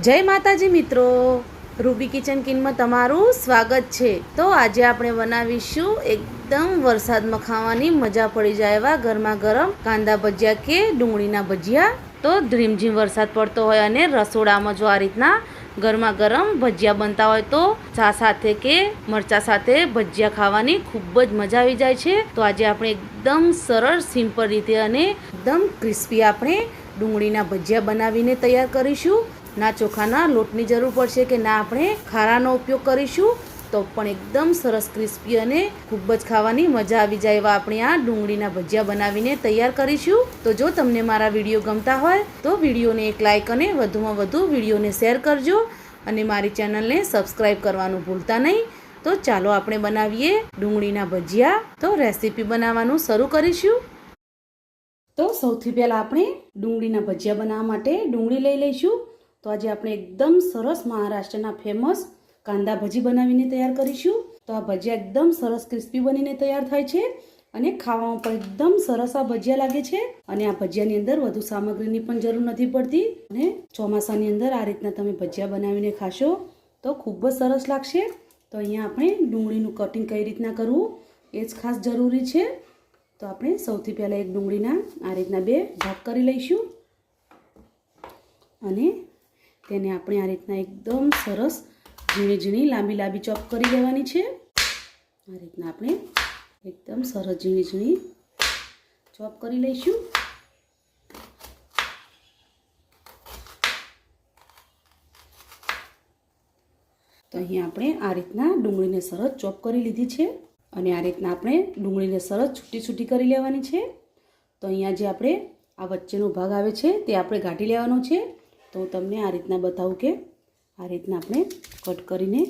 જય માતાજી મિત્રો. રૂબી કિચન કિનમાં તમારું સ્વાગત છે. તો આજે આપણે બનાવીશું એકદમ વરસાદમાં ખાવાની મજા પડી જાય એવા ગરમા ગરમ કાંદા ભજીયા કે ડુંગળીના ભજીયા. તો ધીમઝીમ વરસાદ પડતો હોય અને રસોડામાં જો આ રીતના ગરમા ગરમ ભજીયા બનતા હોય તો ચા સાથે કે મરચા સાથે ભજીયા ખાવાની ખૂબ જ મજા આવી જાય છે. તો આજે આપણે એકદમ સરળ, સિમ્પલ રીતે અને એકદમ ક્રિસ્પી આપણે ડુંગળીના ભજીયા બનાવીને તૈયાર કરીશું. ના ચોખાના લોટની જરૂર પડશે કે ના આપણે ખારાનો ઉપયોગ કરીશું, તો પણ એકદમ સરસ ક્રિસ્પી અને ખૂબ જ ખાવાની મજા આવી જાય એવા આપણે આ ડુંગળીના ભજીયા બનાવીને તૈયાર કરીશું. તો જો તમને મારા વીડિયો ગમતા હોય, તો વિડીયોને એક લાઇક અને વધુમાં વધુ વિડીયોને શેર કરજો અને મારી ચેનલને સબસ્ક્રાઈબ કરવાનું ભૂલતા નહીં. તો ચાલો આપણે બનાવીએ ડુંગળીના ભજીયા. તો રેસીપી બનાવવાનું શરૂ કરીશું. તો સૌથી પહેલાં આપણે ડુંગળીના ભજીયા બનાવવા માટે ડુંગળી લઈ લઈશું. તો આજે આપણે એકદમ સરસ મહારાષ્ટ્રના ફેમસ કાંદા ભજી બનાવીને તૈયાર કરીશું. તો આ ભજીયા એકદમ સરસ ક્રિસ્પી બનીને તૈયાર થાય છે અને ખાવામાં પણ એકદમ સરસ આ ભજીયા લાગે છે. અને આ ભજીયાની અંદર વધુ સામગ્રીની પણ જરૂર નથી પડતી. અને ચોમાસાની અંદર આ રીતના તમે ભજીયા બનાવીને ખાશો તો ખૂબ જ સરસ લાગશે. તો અહીંયા આપણે ડુંગળીનું કટિંગ કઈ રીતના કરવું એ જ ખાસ જરૂરી છે. તો આપણે સૌથી પહેલાં એક ડુંગળીના આ રીતના બે ભાગ કરી લઈશું. અને તેને આપણે આ રીતના એકદમ સરસ ઝીણી ઝીણી લાંબી લાંબી ચોપ કરી લેવાની છે. આ રીતના આપણે એકદમ સરસ ઝીણી ઝીણી ચોપ કરી લઈશું. તો અહીંયા આપણે આ રીતના ડુંગળીને સરસ ચોપ કરી લીધી છે અને આ રીતના આપણે ડુંગળીને સરસ છૂટી છૂટી કરી લેવાની છે. તો અહીંયા જે આપણે આ વચ્ચેનો ભાગ આવે છે તે આપણે ગાંઠી લેવાનો છે. તો તમને આ રીતના બતાવું કે આ રીતના આપણે કટ કરીને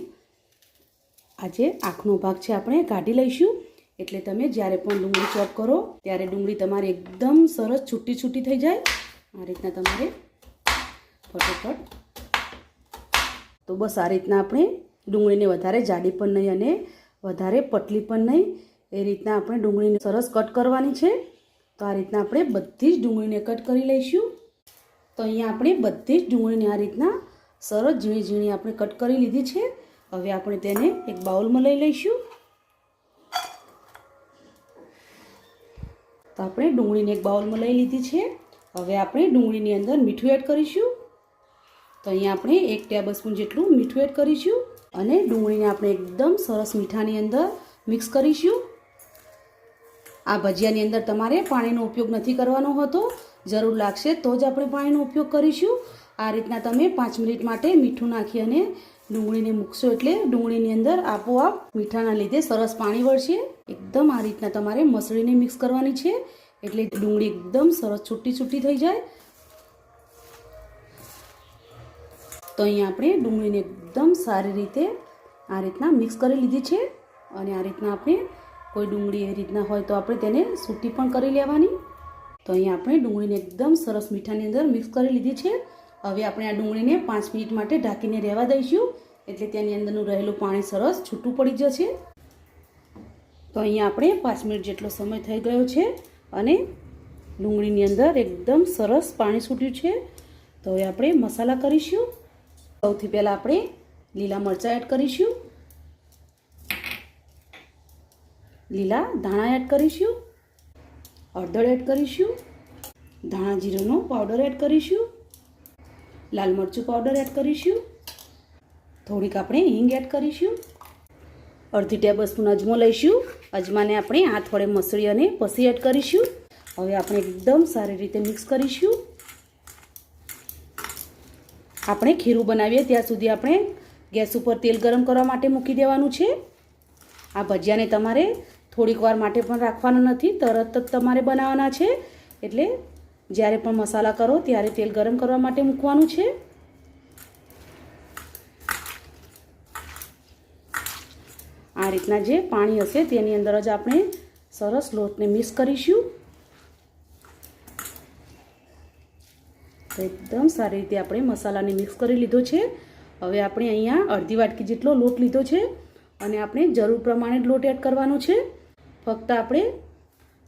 આજે આંખનો ભાગ છે આપણે કાઢી લઈશું. એટલે તમે જ્યારે પણ ડુંગળી ચોપ કરો, ત્યારે ડુંગળી તમારી એકદમ સરસ છૂટી છૂટી થઈ જાય. આ રીતના તમારે ફટોફટ. તો બસ આ રીતના આપણે ડુંગળીને વધારે જાડી પણ નહીં અને વધારે પટલી પણ નહીં. એ રીતના આપણે ડુંગળીને સરસ કટ કરવાની છે. તો આ રીતના આપણે બધી જ ડુંગળીને કટ કરી લઈશું. તો અહીંયા આપણે બધી જ ડુંગળીને આ રીતના સરસ ઝીણી ઝીણી આપણે કટ કરી લીધી છે. હવે આપણે તેને એક બાઉલમાં લઈ લઈશું. તો આપણે ડુંગળીને એક બાઉલમાં લઈ લીધી છે. હવે આપણે ડુંગળીની અંદર મીઠું એડ કરીશું. તો અહીંયા આપણે એક ટેબલ સ્પૂન જેટલું મીઠું એડ કરીશું અને ડુંગળીને આપણે એકદમ સરસ મીઠાની અંદર મિક્સ કરીશું. આ ભજીયાની અંદર તમારે પાણીનો ઉપયોગ નથી કરવાનો હોતો. જરૂર લાગશે તો જ આપણે પાણીનો ઉપયોગ કરીશું. આ રીતના તમે પાંચ મિનિટ માટે મીઠું નાખી અને ડુંગળીને મૂકશો એટલે ડુંગળીની અંદર આપોઆપ મીઠાના લીધે સરસ પાણી વળશે. એકદમ આ રીતના તમારે મસળીને મિક્સ કરવાની છે એટલે ડુંગળી એકદમ સરસ છૂટી છૂટી થઈ જાય. તો અહીં આપણે ડુંગળીને એકદમ સારી રીતે આ રીતના મિક્સ કરી લીધી છે. અને આ રીતના આપણે કોઈ ડુંગળી એ રીતના હોય તો આપણે તેને સૂટી પણ કરી લેવાની. તો અહીંયા આપણે ડુંગળીને એકદમ સરસ મીઠાની અંદર મિક્સ કરી લીધી છે. હવે આપણે આ ડુંગળીને પાંચ મિનિટ માટે ઢાંકીને રહેવા દઈશું. એટલે તેની અંદરનું રહેલું પાણી સરસ છૂટું પડી જશે. તો અહીંયા આપણે પાંચ મિનિટ જેટલો સમય થઈ ગયો છે અને ડુંગળીની અંદર એકદમ સરસ પાણી છૂટ્યું છે. તો હવે આપણે મસાલા કરીશું. સૌથી પહેલાં આપણે લીલા મરચાં એડ કરીશું. લીલા ધાણા એડ કરીશું. હળદર એડ કરીશું. ધાણા જીરુંનો પાવડર એડ કરીશું. લાલ મરચું પાવડર એડ કરીશું. થોડીક આપણે હિંગ એડ કરીશું. અડધી ટેબલ સ્પૂન અજમો લઈશું. અજમાને આપણે હાથ વડે મસળી અને પસી એડ કરીશું. હવે આપણે એકદમ સારી રીતે મિક્સ કરીશું. આપણે ખીરું બનાવીએ ત્યાં સુધી આપણે ગેસ ઉપર તેલ ગરમ કરવા માટે મૂકી દેવાનું છે. આ ભજીયાને તમારે થોડીક વાર માટે પણ રાખવાનું નથી. તરત જ તમારે બનાવવાના છે. એટલે જ્યારે પણ મસાલા કરો ત્યારે તેલ ગરમ કરવા માટે મૂકવાનું છે. આ રીતના જે પાણી હશે તેની અંદર જ આપણે સરસ લોટને મિક્સ કરીશું. એકદમ સારી રીતે આપણે મસાલાને મિક્સ કરી લીધો છે. હવે આપણે અહીંયા અડધી વાટકી જેટલો લોટ લીધો છે. અને આપણે જરૂર પ્રમાણે લોટ એડ કરવાનો છે. ફક્ત આપણે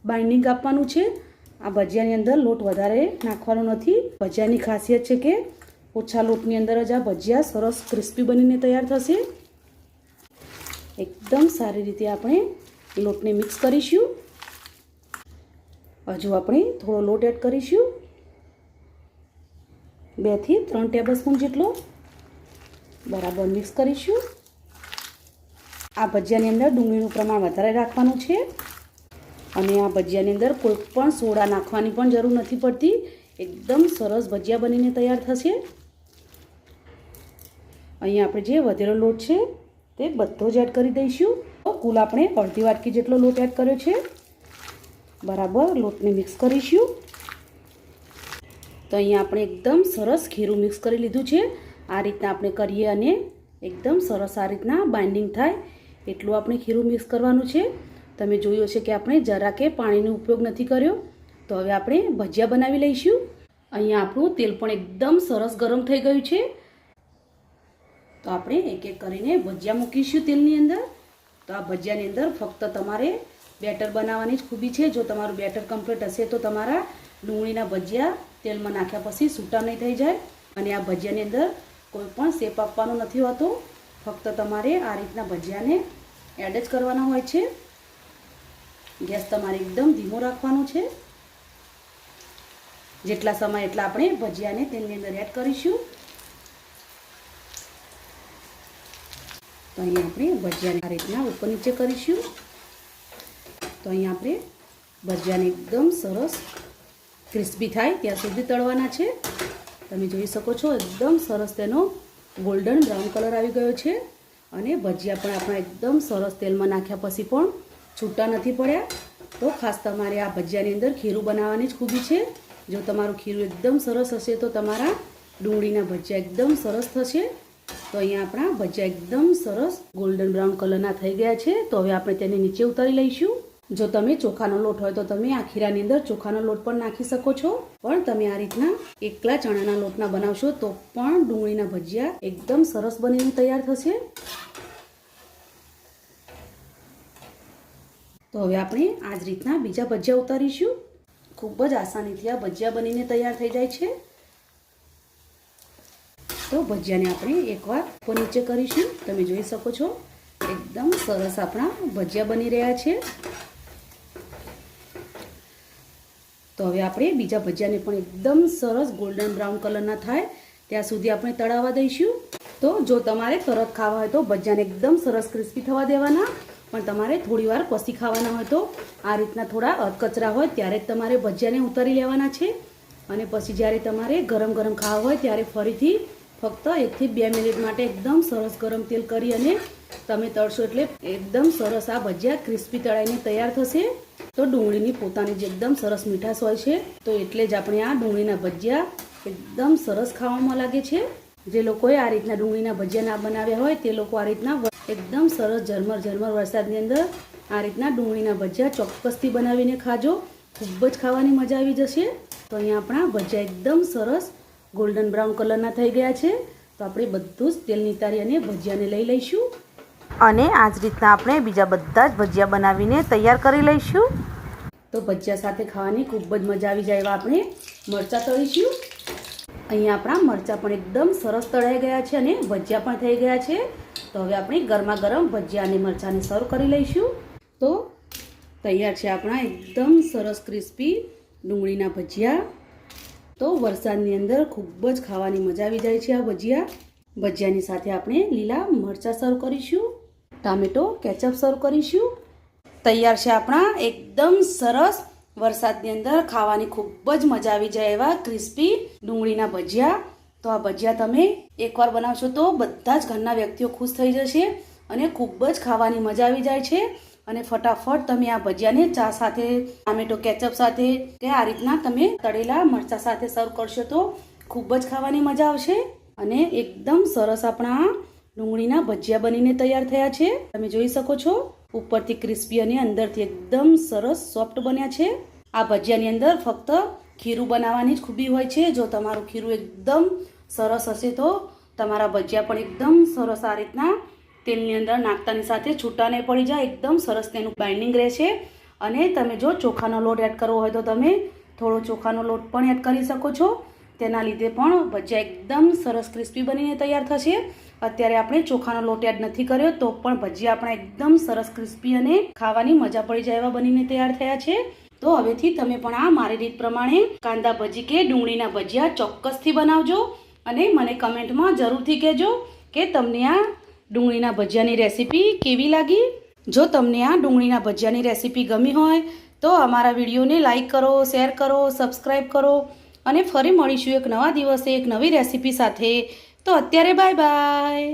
બાઇન્ડિંગ આપવાનું છે. આ ભજીયાની અંદર લોટ વધારે નાખવાનો નથી. ભજીયાની ખાસિયત છે કે ઓછા લોટની અંદર જ આ ભજીયા સરસ ક્રિસ્પી બનીને તૈયાર થશે. એકદમ સારી રીતે આપણે લોટને મિક્સ કરીશું. હજુ આપણે થોડો લોટ એડ કરીશું. બેથી ત્રણ ટેબલ સ્પૂન જેટલો બરાબર મિક્સ કરીશું. આ ભજીયાની અંદર ડુંગળીનું પ્રમાણ વધારે રાખવાનું છે. અને આ ભજીયાની અંદર કોઈ પણ સોડા નાખવાની પણ જરૂર નથી પડતી. એકદમ સરસ ભજીયા બનીને તૈયાર થશે. અહીંયા આપણે જે વધેલો લોટ છે તે બધો જ એડ કરી દઈશું. કુલ આપણે અડધી વાટકી જેટલો લોટ એડ કર્યો છે. બરાબર લોટને મિક્સ કરીશું. તો અહીંયા આપણે એકદમ સરસ ખીરું મિક્સ કરી લીધું છે. આ રીતના આપણે કરીએ અને એકદમ સરસ આ રીતના બાઇન્ડિંગ થાય. એટલું આપણે ખીરું મિક્સ કરવાનું છે. તમે જોયું હશે કે આપણે જરા કે પાણીનો ઉપયોગ નથી કર્યો. તો હવે આપણે ભજીયા બનાવી લઈશું. અહીંયા આપણું તેલ પણ એકદમ સરસ ગરમ થઈ ગયું છે. તો આપણે એક એક કરીને ભજીયા મૂકીશું તેલની અંદર. તો આ ભજીયાની અંદર ફક્ત તમારે બેટર બનાવવાની જ ખૂબી છે. જો તમારું બેટર કમ્પ્લીટ હશે તો તમારા ડુંગળીના ભજીયા તેલમાં નાખ્યા પછી છૂટા નહીં થઈ જાય. અને આ ભજીયાની અંદર કોઈ પણ શેપ આપવાનો નથી હોતો. ફક્ત તમારે આ રીતના ભજીયાને એડ જ કરવાના હોય છે. ગેસ તમારે એકદમ ધીમો રાખવાનો છે. જેટલા સમય એટલા આપણે ભજીયાને તેલની અંદર એડ કરીશું. તો અહીંયા આપણે ભજીયાને આ રીતના ઉપર નીચે કરીશું. તો અહીંયા આપણે ભજીયાને એકદમ સરસ ક્રિસ્પી થાય ત્યાં સુધી તળવાના છે. તમે જોઈ શકો છો, એકદમ સરસ તેનો ગોલ્ડન બ્રાઉન કલર આવી ગયો છે અને ભજીયા પણ આપણા એકદમ સરસ તેલમાં નાખ્યા પછી પણ છૂટા નથી પડ્યા. તો ખાસ તમારે આ ભજીયાની અંદર ખીરું બનાવવાની જ ખૂબી છે. જો તમારું ખીરું એકદમ સરસ હશે તો તમારા ડુંગળીના ભજીયા એકદમ સરસ થશે. તો અહીંયા આપણા ભજીયા એકદમ સરસ ગોલ્ડન બ્રાઉન કલરના થઈ ગયા છે. તો હવે આપણે તેને નીચે ઉતારી લઈશું. જો તમે ચોખાનો લોટ હોય તો તમે આ ખીરાની અંદર ચોખાનો લોટ પણ નાખી શકો છો. પણ તમે આ રીતના એકલા ચણાના લોટના બનાવશો તો પણ ડુંગળીના ભજીયા એકદમ સરસ બનીને તૈયાર થશે. તો હવે આપણે આ જ રીતના બીજા ભજીયા ઉતારીશું. ખૂબ જ આસાનીથી આ ભજીયા બનીને તૈયાર થઈ જાય છે. તો ભજીયાને આપણે એકવાર ઉપર નીચે કરીશું. તમે જોઈ શકો છો, એકદમ સરસ આપણા ભજીયા બની રહ્યા છે. તો હવે આપણે બીજા ભજીયાને પણ એકદમ સરસ ગોલ્ડન બ્રાઉન કલરના થાય. ત્યાં સુધી આપણે તળાવવા દઈશું. તો જો તમારે તરત ખાવા હોય તો ભજીયાને એકદમ સરસ ક્રિસ્પી થવા દેવાના. પણ તમારે થોડી વાર પછી ખાવાના હોય તો. આ રીતના થોડા અધકચરા હોય ત્યારે જ તમારે ભજીયાને ઉતારી લેવાના છે. અને પછી જ્યારે તમારે ગરમ ગરમ ખાવા હોય ત્યારે ફરીથી ફક્ત એકથી બે મિનિટ માટે એકદમ સરસ ગરમ તેલ કરી અને તમે તળશો એટલે એકદમ સરસ આ ભજીયા ક્રિસ્પી તળાઈને તૈયાર થશે. તો ડુંગળીની પોતાની જે એકદમ સરસ મીઠાશ હોય છે, તો એટલે જ આપણે આ ડુંગળીના ભજીયા એકદમ સરસ ખાવામાં લાગે છે. જે લોકોએ આ રીતના ડુંગળીના ભજીયા ના બનાવ્યા હોય, તે લોકો આ રીતના એકદમ સરસ ઝરમર ઝરમર વરસાદની અંદર આ રીતના ડુંગળીના ભજીયા ચોક્કસથી બનાવીને ખાજો. ખૂબ જ ખાવાની મજા આવી જશે. તો અહીંયા આપણા ભજીયા એકદમ સરસ ગોલ્ડન બ્રાઉન કલરના થઈ ગયા છે. તો આપણે બધું જ તેલ નિતારી અને ભજીયાને લઈ લઈશું. અને આ જ રીતના આપણે બીજા બધા જ ભજીયા બનાવીને તૈયાર કરી લઈશું. તો ભજીયા સાથે ખાવાની ખૂબ જ મજા આવી જાય એવા આપણે મરચાં તળીશું. અહીંયા આપણા મરચાં પણ એકદમ સરસ તળાઈ ગયા છે અને ભજીયા પણ થઈ ગયા છે. તો હવે આપણે ગરમા ગરમ ભજીયા અને મરચાંને સર્વ કરી લઈશું. તો તૈયાર છે આપણા એકદમ સરસ ક્રિસ્પી ડુંગળીના ભજીયા. તો વરસાદની અંદર ખૂબ જ ખાવાની મજા આવી જાય છે આ ભજીયા. ભજીયાની સાથે આપણે લીલા મરચાં સર્વ કરીશું, ટામેટો કેચઅપ સર્વ કરીશું. તૈયાર છે આપણા એકદમ સરસ વરસાદની અંદર ખાવાની ખૂબ જ મજા આવી જાય એવા ક્રિસ્પી ડુંગળીના ભજીયા. તો આ ભજીયા તમે એકવાર બનાવશો તો બધા જ ઘરના વ્યક્તિઓ ખુશ થઈ જશે અને ખૂબ જ ખાવાની મજા આવી જાય છે. અને ફટાફટ તમે આ ભજીયાને ચા સાથે, ટામેટો કેચઅપ સાથે કે આ રીતના તમે તળેલા મરચા સાથે સર્વ કરશો તો ખૂબ જ ખાવાની મજા આવશે અને એકદમ સરસ આપણા ડુંગળીના ભજીયા બનીને તૈયાર થયા છે. તમે જોઈ શકો છો, ઉપરથી ક્રિસ્પી અને અંદરથી એકદમ સરસ સોફ્ટ બન્યા છે. આ ભજીયાની અંદર ફક્ત ખીરું બનાવવાની જ ખૂબી હોય છે. જો તમારું ખીરું એકદમ સરસ હશે તો તમારા ભજીયા પણ એકદમ સરસ આ રીતના તેલની અંદર નાખતાની સાથે છૂટા નહીં પડી જાય, એકદમ સરસ તેનું બાઇન્ડિંગ રહેશે. અને તમે જો ચોખાનો લોટ એડ કરવો હોય તો તમે થોડો ચોખાનો લોટ પણ એડ કરી શકો છો. તેના લીધે પણ ભજીયા એકદમ સરસ ક્રિસ્પી બનીને તૈયાર થશે. અત્યારે આપણે ચોખાનો લોટ એડ નથી કર્યો, તો પણ ભજીયા આપણા એકદમ સરસ ક્રિસ્પી અને ખાવાની મજા પડી જાય એવા બનીને તૈયાર થયા છે. તો હવેથી તમે પણ આ મારી રીત પ્રમાણે કાંદા ભજી કે ડુંગળીના ભજીયા ચોક્કસથી બનાવજો. અને મને કમેન્ટમાં જરૂરથી કહેજો કે તમને આ ડુંગળીના ભજીયાની રેસીપી કેવી લાગી? જો તમને આ ડુંગળીના ભજીયાની રેસીપી ગમી હોય, તો અમારા વિડીયોને લાઈક કરો, શેર કરો સબસ્ક્રાઈબ કરો અને ફરી મળીશું એક નવા દિવસે એક નવી રેસીપી સાથે. તો અત્યારે બાય બાય.